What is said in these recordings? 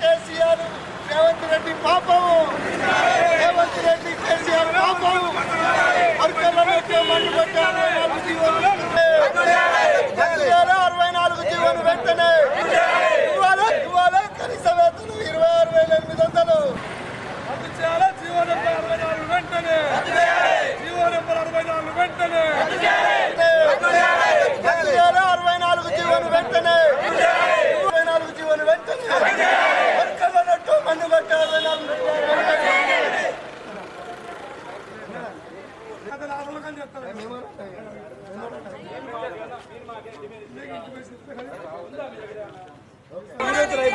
కేసీఆర్ రేవంత్ రెడ్డి పాపము రేవంత్ రెడ్డి కేసీఆర్ పాపము అరకల పెట్టే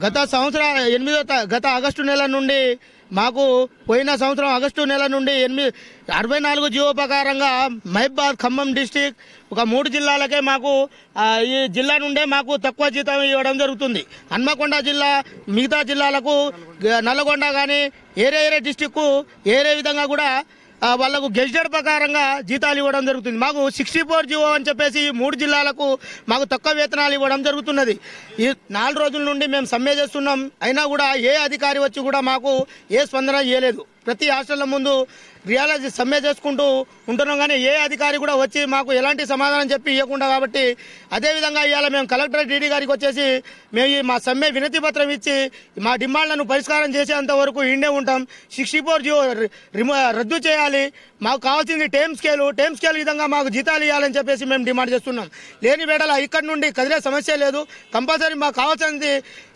గత సంవత్సర ఎనిమిదో గత ఆగస్టు నెల నుండి మాకు పోయిన సంవత్సరం ఆగస్టు నెల నుండి ఎనిమిది అరవై నాలుగు జీవో ప్రకారంగా మహిబాద్ ఖమ్మం డిస్టిక్ ఒక మూడు జిల్లాలకే మాకు ఈ జిల్లా నుండే మాకు తక్కువ జీతం ఇవ్వడం జరుగుతుంది. హన్మకొండ జిల్లా మిగతా జిల్లాలకు గ- నల్లగొండ కానీ ఏరే ఏరే డిస్టిక్కు ఏరే విధంగా కూడా వాళ్ళకు వాళ్ళకు గెజిటెడ్ ప్రకారంగా జీతాలు ఇవ్వడం జరుగుతుంది. మాకు సిక్స్టీ ఫోర్ జీవో అని చెప్పేసి ఈ మూడు జిల్లాలకు మాకు తక్కువ వేతనాలు ఇవ్వడం జరుగుతున్నది. ఈ నాలుగు రోజుల నుండి మేము సమ్మె చేస్తున్నాం. అయినా కూడా ఏ అధికారి వచ్చి కూడా మాకు ఏ స్పందన చేయలేదు ప్రతి హాస్టల్ల ముందు రియాలజీ సమ్మె చేసుకుంటూ ఉంటున్నాం కానీ ఏ అధికారి కూడా వచ్చి మాకు ఎలాంటి సమాధానం చెప్పి ఇవ్వకుండా కాబట్టి అదేవిధంగా ఇవాళ మేము కలెక్టర్ డీడీ గారికి వచ్చేసి మేము ఈ మా సమ్మె వినతి పత్రం ఇచ్చి మా డిమాండ్లను పరిష్కారం చేసేంత వరకు ఇండే ఉంటాం. సిక్స్టీ ఫోర్ జీవో రద్దు చేయాలి. మాకు కావాల్సింది టైం స్కేలు టైం స్కేల్ విధంగా మాకు జీతాలు ఇవ్వాలని చెప్పేసి మేము డిమాండ్ చేస్తున్నాం. లేని వేళ ఇక్కడ నుండి కదిలే సమస్య లేదు. కంపల్సరీ మాకు కావాల్సింది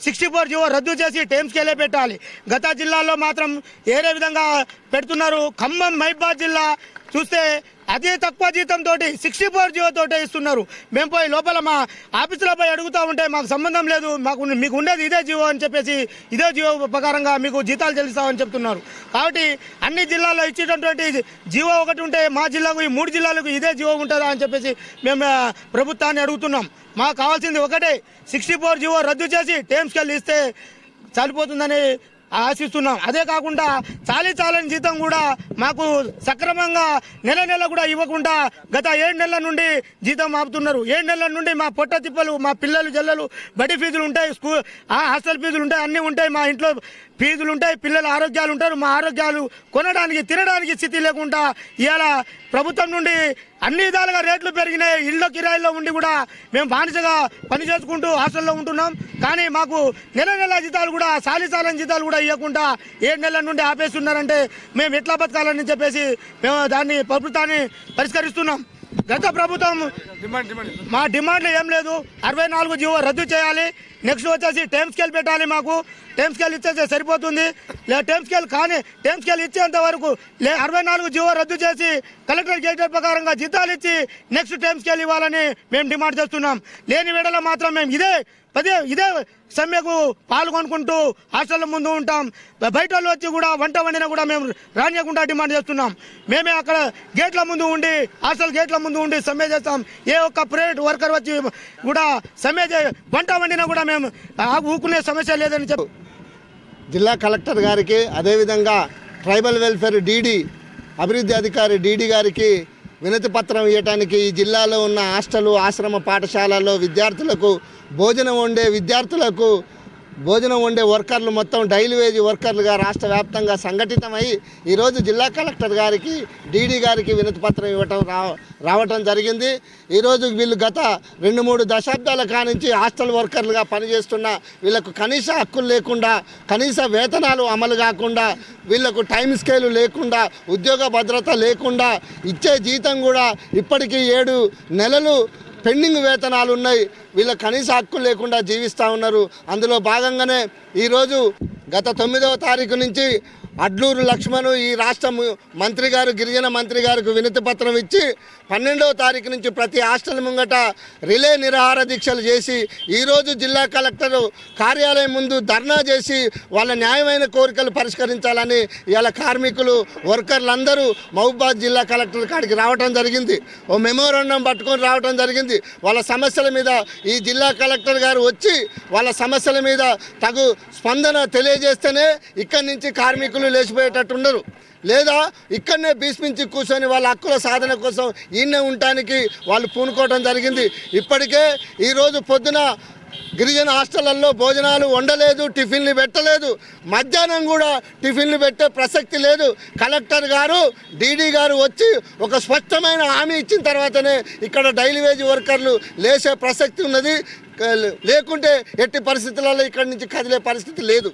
సిక్స్టీ ఫోర్ జీవో రద్దు చేసి టైం స్కేలే పెట్టాలి. గత జిల్లాల్లో మాత్రం ఏరే విధంగా పెడుతున్నారు. ఖమ్మం మహిబాద్ జిల్లా చూస్తే అదే తక్కువ జీతంతో సిక్స్టీ ఫోర్ జీవో ఇస్తున్నారు. మేము పోయి లోపల మా ఆఫీసులో పోయి అడుగుతూ ఉంటే మాకు సంబంధం లేదు. మాకు మీకు ఉండేది ఇదే జీవో అని చెప్పేసి ఇదే జీవో ప్రకారంగా మీకు జీతాలు చెల్లిస్తామని చెప్తున్నారు. కాబట్టి అన్ని జిల్లాల్లో ఇచ్చేటటువంటి జీవో ఒకటి ఉంటే మా జిల్లాకు ఈ మూడు జిల్లాలకు ఇదే జీవో ఉంటుందా అని చెప్పేసి మేము ప్రభుత్వాన్ని అడుగుతున్నాం. మాకు కావాల్సింది ఒకటే సిక్స్టీ ఫోర్ జీవో రద్దు చేసి టైం స్కేల్ ఇస్తే సరిపోతుందని ఆశిస్తున్నాం. అదే కాకుండా చాలీ చాలని జీతం కూడా మాకు సక్రమంగా నెల నెల కూడా ఇవ్వకుండా గత ఏడు నెలల నుండి జీతం ఆపుతున్నారు. ఏడు నెలల నుండి మా పొట్ట తిప్పలు మా పిల్లలు జల్లలు బడి ఫీజులు ఉంటాయి స్కూల్ ఆ హాస్టల్ ఫీజులు ఉంటాయి అన్నీ ఉంటాయి మా ఇంట్లో ఫీజులు ఉంటాయి పిల్లల ఆరోగ్యాలు ఉంటారు మా ఆరోగ్యాలు కొనడానికి తినడానికి స్థితి లేకుండా ఇలా ప్రభుత్వం నుండి అన్ని విధాలుగా రేట్లు పెరిగినాయి. ఇళ్ళ కిరాయిల్లో ఉండి కూడా మేము బానిసగా పని చేసుకుంటూ హాస్టల్లో ఉంటున్నాం. కానీ మాకు నెల నెల జీతాలు కూడా సాలిసాలని జీతాలు కూడా ఇవ్వకుండా ఏడు నెలల నుండి ఆపేస్తున్నారంటే మేము ఎట్లా బతకాలని చెప్పేసి మేము దాన్ని ప్రభుత్వాన్ని పరిష్కరిస్తున్నాం. గత ప్రభుత్వం మా డిమాండ్లు ఏం లేదు. అరవై నాలుగు జీవో రద్దు చేయాలి. నెక్స్ట్ వచ్చేసి టైం స్కేల్ పెట్టాలి మాకు. టైం స్కేల్ ఇచ్చేస్తే సరిపోతుంది. లే టైం స్కేల్ కానీ టైం స్కేల్ ఇచ్చేంత వరకు లే అరవై నాలుగు జీవో రద్దు చేసి కలెక్టర్ గేటర్ ప్రకారంగా జీతాలు ఇచ్చి నెక్స్ట్ టైం స్కేల్ ఇవ్వాలని మేము డిమాండ్ చేస్తున్నాం. లేని వేళలో మాత్రం మేము ఇదే పదే ఇదే సమ్మెకు పాల్గొనుకుంటూ హాస్టల్ ముందు ఉంటాం. బయట వాళ్ళు వచ్చి కూడా వంట వండినా కూడా మేము రానియకుండా డిమాండ్ చేస్తున్నాం. మేమే అక్కడ గేట్ల ముందు ఉండి హాస్టల్ గేట్ల ముందు ఉండి సమ్మె చేస్తాం. ఏ ఒక్క ప్రైవేట్ వర్కర్ వచ్చి కూడా సమ్మె చే వంట వండినా కూడా మేము ఊకునే సమస్య లేదని చెప్పు. జిల్లా కలెక్టర్ గారికి అదేవిధంగా ట్రైబల్ వెల్ఫేర్ డీడీ అభివృద్ధి అధికారి డీడీ గారికి వినతి పత్రం ఇవ్వటానికి ఈ జిల్లాలో ఉన్న హాస్టలు ఆశ్రమ పాఠశాలల్లో విద్యార్థులకు భోజనం వండే విద్యార్థులకు భోజనం వండే వర్కర్లు మొత్తం డైలీ వేజ్ వర్కర్లుగా రాష్ట్ర వ్యాప్తంగా సంఘటితమై ఈరోజు జిల్లా కలెక్టర్ గారికి డీడీ గారికి వినతిపత్రం ఇవ్వటం రా రావటం జరిగింది. ఈరోజు వీళ్ళు గత రెండు మూడు దశాబ్దాల కానించి హాస్టల్ వర్కర్లుగా పనిచేస్తున్న వీళ్ళకు కనీస హక్కులు లేకుండా కనీస వేతనాలు అమలు కాకుండా వీళ్ళకు టైం స్కేలు లేకుండా ఉద్యోగ భద్రత లేకుండా ఇచ్చే జీతం కూడా ఇప్పటికీ ఏడు నెలలు పెండింగ్ వేతనాలు ఉన్నాయి. వీళ్ళ కనీస హక్కు లేకుండా జీవిస్తూ ఉన్నారు. అందులో భాగంగానే ఈరోజు గత తొమ్మిదవ తారీఖు నుంచి అడ్లూరు లక్ష్మణు ఈ రాష్ట్ర మంత్రి గారు గిరిజన మంత్రి గారికి వినతి పత్రం ఇచ్చి పన్నెండవ తారీఖు నుంచి ప్రతి హాస్టల్ ముంగట రిలే నిరాహార దీక్షలు చేసి ఈరోజు జిల్లా కలెక్టర్ కార్యాలయం ముందు ధర్నా చేసి వాళ్ళ న్యాయమైన కోరికలు పరిష్కరించాలని ఇవాళ కార్మికులు వర్కర్లందరూ మహబూబాద్ జిల్లా కలెక్టర్ కాడికి రావడం జరిగింది. ఓ మెమోరాండం పట్టుకొని రావడం జరిగింది. వాళ్ళ సమస్యల మీద ఈ జిల్లా కలెక్టర్ గారు వచ్చి వాళ్ళ సమస్యల మీద తగు స్పందన తెలియజేస్తేనే ఇక్కడి నుంచి కార్మికులు లేచిపోయేటట్టు ఉండరు లేదా ఇక్కడనే భీష్మించి కూర్చొని వాళ్ళ హక్కుల సాధన కోసం ఈయన ఉండటానికి వాళ్ళు పూనుకోవడం జరిగింది. ఇప్పటికే ఈరోజు పొద్దున గిరిజన హాస్టళ్ళలో భోజనాలు వండలేదు టిఫిన్లు పెట్టలేదు. మధ్యాహ్నం కూడా టిఫిన్లు పెట్టే ప్రసక్తి లేదు. కలెక్టర్ గారు డీడీ గారు వచ్చి ఒక స్పష్టమైన హామీ ఇచ్చిన తర్వాతనే ఇక్కడ డైలీ వేజ్ వర్కర్లు లేచే ప్రసక్తి ఉన్నది. లేకుంటే ఎట్టి పరిస్థితులలో ఇక్కడి నుంచి కదిలే పరిస్థితి లేదు.